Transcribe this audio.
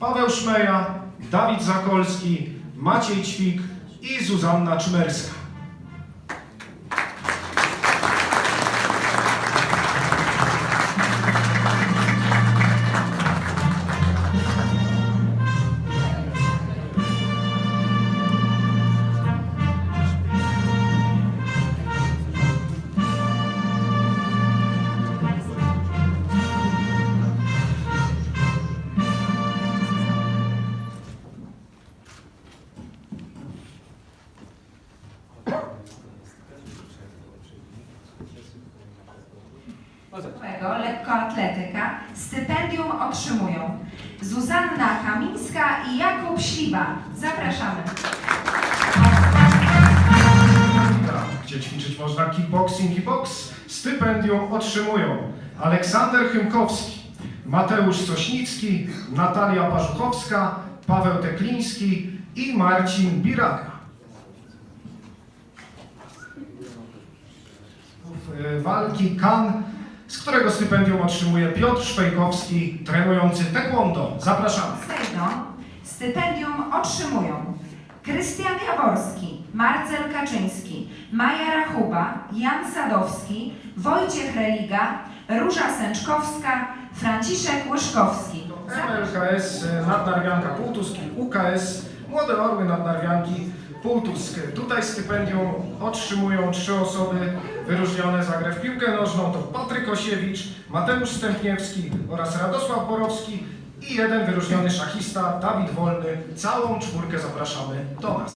Paweł Szmeja, Dawid Zakolski, Maciej Ćwik i Zuzanna Czmerska. Szkolnego lekkoatletyka stypendium otrzymują Zuzanna Kamińska i Jakub Śliwa. Zapraszamy. gdzie ćwiczyć można kickboxing i boks. Stypendium otrzymują Aleksander Chymkowski, Mateusz Sośnicki, Natalia Parzuchowska, Paweł Tekliński i Marcin Biraga. W walki kan, z którego stypendium otrzymuje Piotr Szwejkowski, trenujący taekwondo. Zapraszamy. Sejdą stypendium otrzymują Krystian Jaworski, Marcel Kaczyński, Maja Rachuba, Jan Sadowski, Wojciech Religa, Róża Sęczkowska, Franciszek Łyszkowski. MLKS e, Nadnarwianka Półtusk i UKS Młode Orły Nadnarwianki Półtusk. Tutaj stypendium otrzymują trzy osoby wyróżnione za grę w piłkę nożną. To Patryk Osiewicz, Mateusz Stępniewski oraz Radosław Borowski i jeden wyróżniony szachista Dawid Wolny. Całą czwórkę zapraszamy do nas.